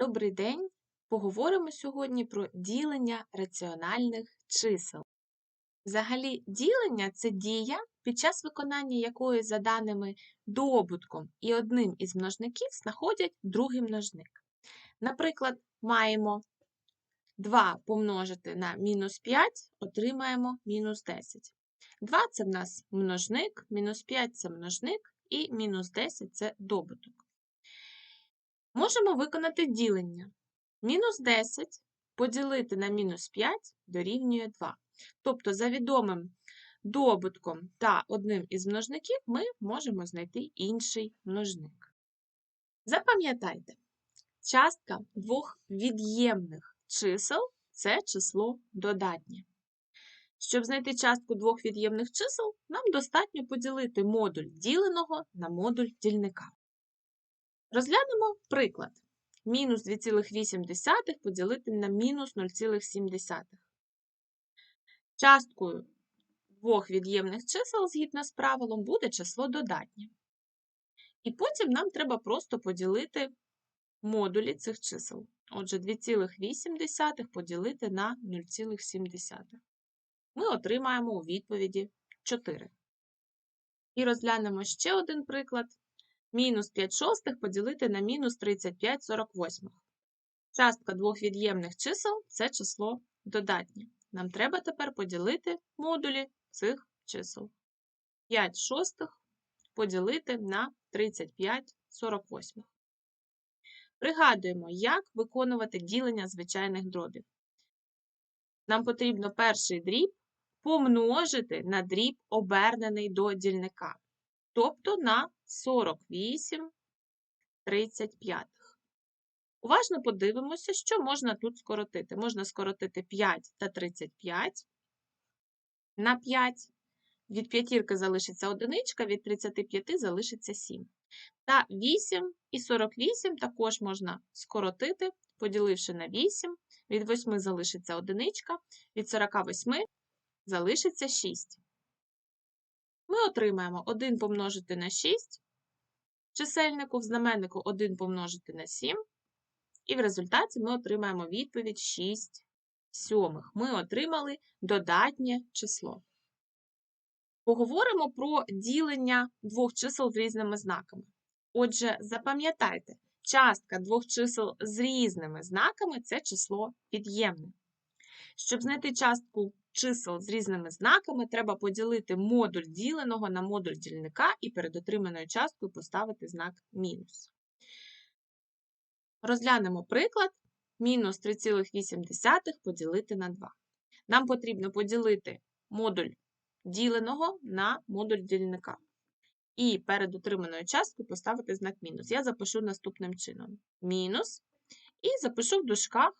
Добрий день! Поговоримо сьогодні про ділення раціональних чисел. Взагалі, ділення це дія, під час виконання якої за даними добутком і одним із множників знаходять другий множник. Наприклад, маємо 2 помножити на мінус 5, отримаємо мінус 10. 2 це в нас множник, мінус 5 це множник, і мінус 10 це добуток. Можемо виконати ділення. Мінус 10 поділити на мінус 5 дорівнює 2. Тобто, за відомим добутком та одним із множників ми можемо знайти інший множник. Запам'ятайте, частка двох від'ємних чисел це число додатнє. Щоб знайти частку двох від'ємних чисел, нам достатньо поділити модуль діленого на модуль дільника. Розглянемо приклад. Мінус 2,8 поділити на мінус 0,7. Часткою двох від'ємних чисел, згідно з правилом, буде число додатнє. І потім нам треба просто поділити модулі цих чисел. Отже, 2,8 поділити на 0,7. Ми отримаємо у відповіді 4. І розглянемо ще один приклад мінус 5 шостих поділити на мінус 35 48. Частка двох від'ємних чисел це число додатнє. Нам треба тепер поділити модулі цих чисел. 5 шостих поділити на 35 48. Пригадуємо, як виконувати ділення звичайних дробів. Нам потрібно перший дріб помножити на дріб, обернений до дільника тобто на 48 35. Уважно подивимося, що можна тут скоротити. Можна скоротити 5 та 35 на 5. Від п'ятірки залишиться одиничка, від 35 залишиться 7. Та 8 і 48 також можна скоротити, поділивши на 8. Від 8 залишиться одиничка, від 48 залишиться 6 ми отримаємо 1 помножити на 6, чисельнику в знаменнику 1 помножити на 7, і в результаті ми отримаємо відповідь 6 сьомих. Ми отримали додатнє число. Поговоримо про ділення двох чисел з різними знаками. Отже, запам'ятайте, частка двох чисел з різними знаками це число під'ємне. Щоб знайти частку чисел з різними знаками, треба поділити модуль діленого на модуль дільника і перед отриманою часткою поставити знак мінус. Розглянемо приклад. Мінус 3,8 поділити на 2. Нам потрібно поділити модуль діленого на модуль дільника. І перед отриманою часткою поставити знак мінус. Я запишу наступним чином: мінус. І запишу в дужках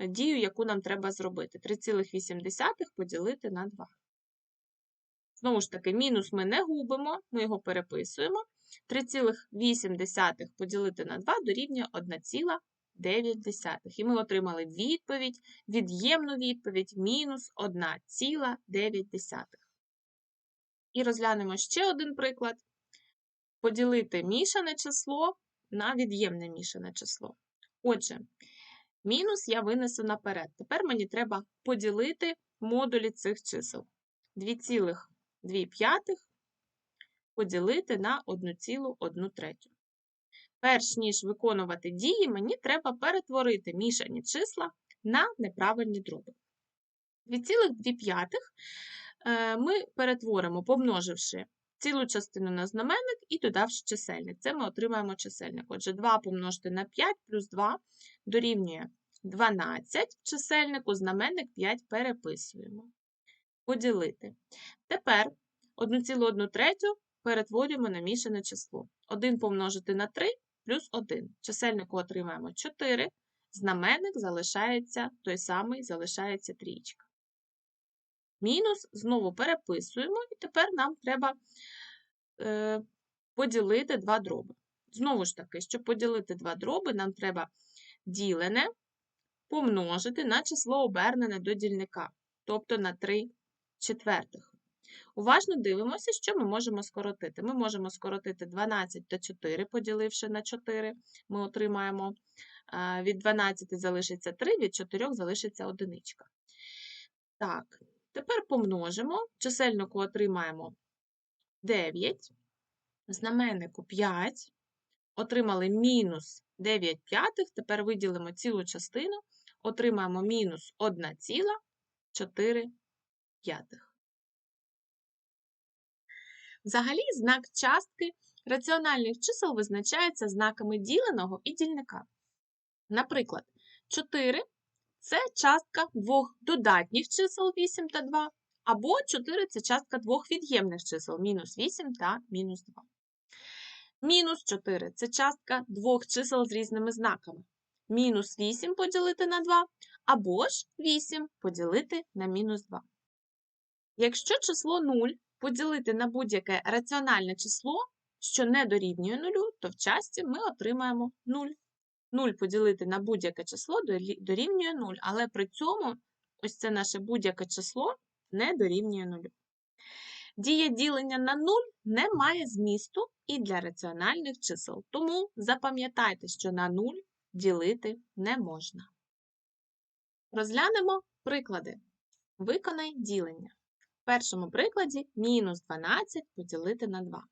дію, яку нам треба зробити. 3,8 поділити на 2. Знову ж таки, мінус ми не губимо, ми його переписуємо. 3,8 поділити на 2 дорівнює 1,9. І ми отримали відповідь, від'ємну відповідь мінус 1,9. І розглянемо ще один приклад. Поділити мішане число на від'ємне мішане число. Отже, Мінус я винесу наперед. Тепер мені треба поділити модулі цих чисел. 2,2 поділити на 1,1 третю. Перш ніж виконувати дії, мені треба перетворити мішані числа на неправильні дроби. 2,2 е, ми перетворимо, помноживши цілу частину на знаменник і додавши чисельник. Це ми отримаємо чисельник. Отже, 2 помножити на 5 плюс 2 дорівнює 12 в чисельнику, знаменник 5 переписуємо. Поділити. Тепер 1,1 третю перетворюємо на мішане число. 1 помножити на 3 плюс 1. Чисельнику отримаємо 4, знаменник залишається той самий, залишається трічка. Мінус знову переписуємо, і тепер нам треба е, поділити два дроби. Знову ж таки, щоб поділити два дроби, нам треба ділене помножити на число обернене до дільника, тобто на 3 четвертих. Уважно дивимося, що ми можемо скоротити. Ми можемо скоротити 12 та 4, поділивши на 4, ми отримаємо від 12 залишиться 3, від 4 залишиться одиничка. Так, тепер помножимо. Чисельнику отримаємо 9, знаменнику 5, отримали мінус 9 п'ятих, тепер виділимо цілу частину, отримаємо мінус 1,4 п'ятих. Взагалі, знак частки раціональних чисел визначається знаками діленого і дільника. Наприклад, 4 це частка двох додатніх чисел 8 та 2, або 4 це частка двох від'ємних чисел мінус 8 та мінус 2. Мінус 4 це частка двох чисел з різними знаками. Мінус 8 поділити на 2, або ж 8 поділити на мінус 2. Якщо число 0 поділити на будь-яке раціональне число, що не дорівнює 0, то в часті ми отримаємо 0. 0 поділити на будь-яке число дорівнює 0, але при цьому ось це наше будь-яке число не дорівнює 0. Дія ділення на 0 не має змісту і для раціональних чисел, тому запам'ятайте, що на 0 ділити не можна. Розглянемо приклади. Виконай ділення. В першому прикладі мінус 12 поділити на 2.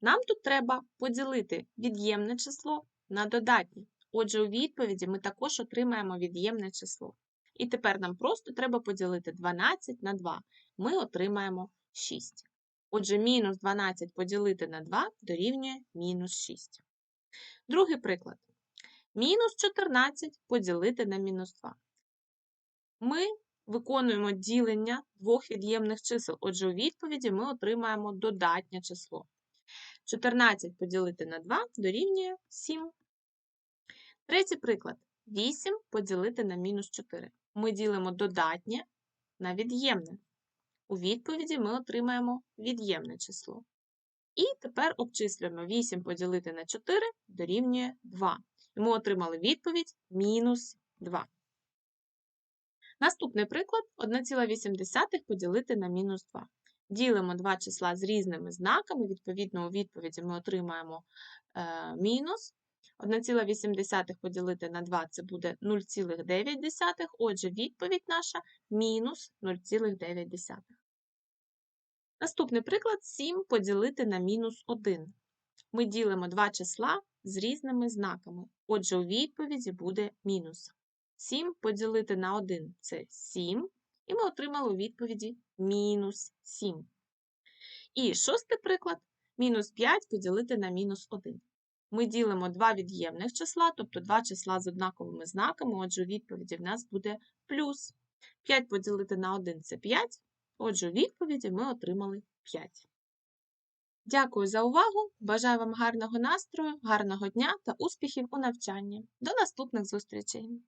Нам тут треба поділити від'ємне число на додатнє. Отже, у відповіді ми також отримаємо від'ємне число. І тепер нам просто треба поділити 12 на 2. Ми отримаємо 6. Отже, мінус 12 поділити на 2 дорівнює мінус 6. Другий приклад. Мінус 14 поділити на мінус 2. Ми виконуємо ділення двох від'ємних чисел. Отже, у відповіді ми отримаємо додатнє число. 14 поділити на 2 дорівнює 7. Третій приклад. 8 поділити на мінус 4. Ми ділимо додатнє на від'ємне. У відповіді ми отримаємо від'ємне число. І тепер обчислюємо 8 поділити на 4 дорівнює 2. І ми отримали відповідь мінус 2. Наступний приклад 1,8 поділити на мінус 2. Ділимо два числа з різними знаками, відповідно, у відповіді ми отримаємо е, мінус. 1,8 поділити на 2 це буде 0,9. Отже, відповідь наша мінус 0,9. Наступний приклад 7 поділити на мінус 1. Ми ділимо два числа з різними знаками. Отже, у відповіді буде мінус. 7 поділити на 1 це 7. І ми отримали у відповіді мінус 7. І шостий приклад мінус 5 поділити на мінус 1. Ми ділимо два від'ємних числа, тобто два числа з однаковими знаками, отже, у відповіді в нас буде плюс. 5 поділити на 1 це 5, отже, у відповіді ми отримали 5. Дякую за увагу! Бажаю вам гарного настрою, гарного дня та успіхів у навчанні. До наступних зустрічей!